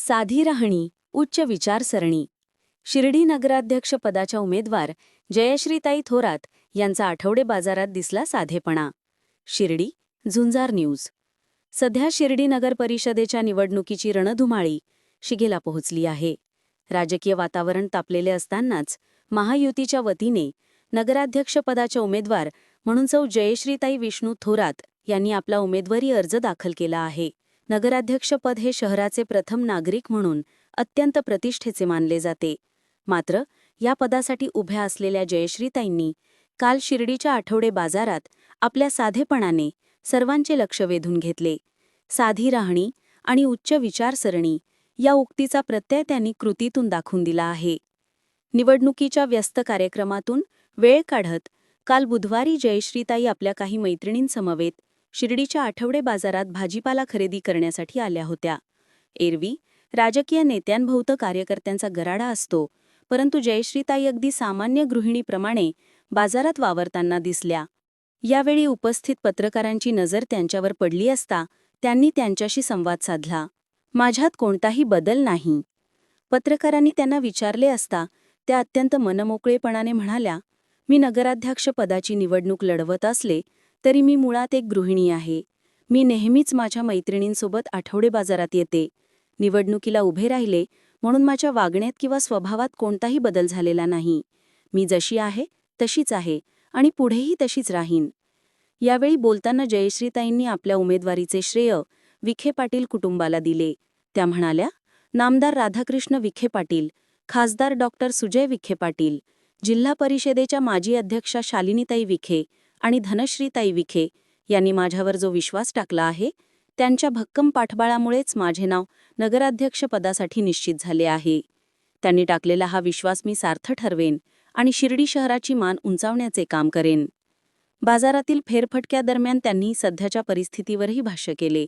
साधी राहणी उच्च विचारसरणी. शिर्डी नगराध्यक्ष पदाच्या उमेदवार जयश्रीताई थोरात यांचा आठवडे बाजारात दिसला साधेपणा. शिर्डी झुंजार न्यूज. सध्या शिर्डी नगर परिषदेच्या निवडणुकीची रणधुमाळी शिगेला पोहोचली आहे. राजकीय वातावरण तापलेले असतानाच महायुतीच्या वतीने नगराध्यक्षपदाच्या उमेदवार म्हणून सौ जयश्रीताई विष्णू थोरात यांनी आपला उमेदवारी अर्ज दाखल केला आहे. नगराध्यक्षपद हे शहराचे प्रथम नागरिक म्हणून अत्यंत प्रतिष्ठेचे मानले जाते. मात्र या पदासाठी उभ्या असलेल्या जयश्रीताईंनी काल शिर्डीच्या आठवडे बाजारात आपल्या साधेपणाने सर्वांचे लक्ष वेधून घेतले. साधी राहणी आणि उच्च विचारसरणी या उक्तीचा प्रत्यय त्यांनी कृतीतून दाखवून दिला आहे. निवडणुकीच्या व्यस्त कार्यक्रमातून वेळ काढत काल बुधवारी जयश्रीताई आपल्या काही मैत्रिणींसमवेत शिर्डीच्या आठवडे बाजारात भाजीपाला खरेदी करण्यासाठी आल्या होत्या. एरवी राजकीय नेत्यांभोवतं कार्यकर्त्यांचा गराडा असतो परंतु जयश्रीताई अगदी सामान्य गृहिणीप्रमाणे बाजारात वावरताना दिसल्या. यावेळी उपस्थित पत्रकारांची नजर त्यांच्यावर पडली असता त्यांनी त्यांच्याशी संवाद साधला. माझ्यात कोणताही बदल नाही. पत्रकारांनी त्यांना विचारले असता त्या अत्यंत मनमोकळेपणाने म्हणाल्या मी नगराध्यक्ष पदाची निवडणूक लढवत असले तरी मी मुळात एक गृहिणी आहे. मी नेहमीच माझ्या मैत्रिणींसोबत आठवडे बाजारात येते. निवडणुकीला उभे राहिले म्हणून माझ्या वागण्यात किंवा स्वभावात कोणताही बदल झालेला नाही. मी जशी आहे तशीच आहे आणि पुढेही तशीच राहीन. यावेळी बोलताना जयश्रीताईंनी आपल्या उमेदवारीचे श्रेय विखे पाटील कुटुंबाला दिले. त्या म्हणाल्या नामदार राधाकृष्ण विखे पाटील खासदार डॉक्टर सुजय विखे पाटील जिल्हा परिषदेच्या माजी अध्यक्षा शालिनीताई विखे आणि धनश्रीताई विखे यांनी माझ्यावर जो विश्वास टाकला आहे त्यांच्या भक्कम पाठबळामुळेच माझे नाव नगराध्यक्षपदासाठी निश्चित झाले आहे. त्यांनी टाकलेला हा विश्वास मी सार्थ ठरवेन आणि शिर्डी शहराची मान उंचावण्याचे काम करेन. बाजारातील फेरफटक्यादरम्यान त्यांनी सध्याच्या परिस्थितीवरही भाष्य केले.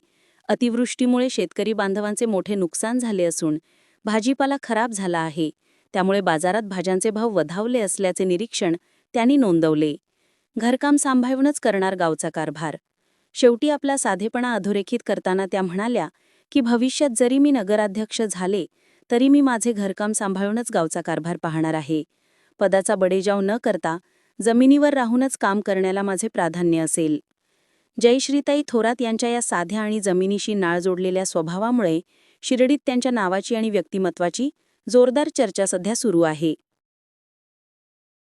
अतिवृष्टीमुळे शेतकरी बांधवांचे मोठे नुकसान झाले असून भाजीपाला खराब झाला आहे. त्यामुळे बाजारात भाज्यांचे भाव वधावले असल्याचे निरीक्षण त्यांनी नोंदवले. घरकाम सांभाळूनच करणार गावचा कारभार. शेवटी आपला साधेपणा अधोरेखित करताना त्या म्हणाल्या की भविष्यात जरी मी नगराध्यक्ष झाले तरी मी माझे घरकाम सांभाळूनच गावचा कारभार पाहणार आहे. पदाचा बडेजाव न करता जमिनीवर राहूनच काम करण्याला माझे प्राधान्य असेल. जयश्रीताई थोरात यांच्या या साध्या आणि जमिनीशी नाळ जोडलेल्या स्वभावामुळे शिर्डीत त्यांच्या नावाची आणि व्यक्तिमत्वाची जोरदार चर्चा सध्या सुरू आहे.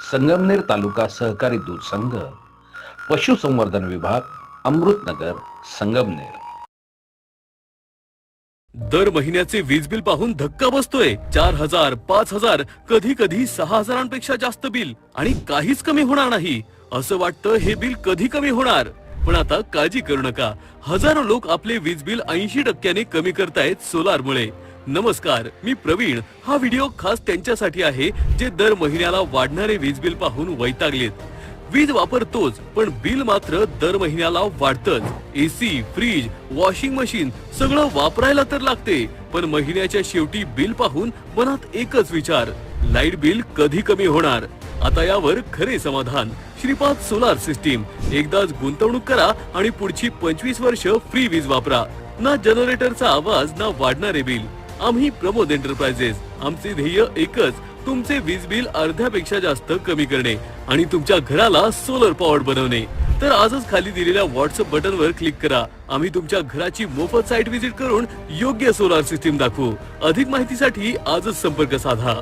संगमनेर तालुका सहकारी दूध संघ पशुसंवर्धन विभाग अमृतनगर संगमनेर. दर महिन्याचे वीज बिल पाहून धक्का बसतोय. चार हजार पाच हजार कधी कधी सहा हजारांपेक्षा जास्त बिल आणि काहीच कमी होणार नाही. असं वाटतं हे बिल कधी कमी होणार? पण आता काळजी करू नका. हजारो लोक आपले वीज बिल ऐंशी टक्क्याने कमी करतायत सोलार मुळे नमस्कार मी प्रवीण. हा व्हिडिओ खास त्यांच्यासाठी आहे जे दर महिन्याला वाढणारे वीज बिल पाहून वैतागलेत. वीज वापरतोच पण बिल मात्र दर महिन्याला वाढतच. एसी फ्रीज वॉशिंग मशीन सगळं वापरायला तर लागते पण महिन्याच्या शेवटी बिल पाहून मनात एकच विचार लाइट बिल कधी कमी होणार? आता यावर खरे समाधान. Shripad solar system. एकदाच गुंतवणूक करा आणि पुढची पंचवीस वर्ष फ्री वीज वापरा. ना जनरेटरचा आवाज ना वाढणारे बिल. आम्ही प्रमोद एंटरप्राइजेस आमचे ध्येय एकच तुमचे वीज बिल अर्ध्यापेक्षा जास्त कमी करणे आणि तुमच्या घराला सोलर पॉवर बनवणे. तर आजच खाली दिलेल्या व्हॉट्सअप बटनवर क्लिक करा. आम्ही तुमच्या घराची मोफत साईट व्हिजिट करून योग्य सोलार सिस्टीम दाखवू. अधिक माहितीसाठी आजच संपर्क साधा.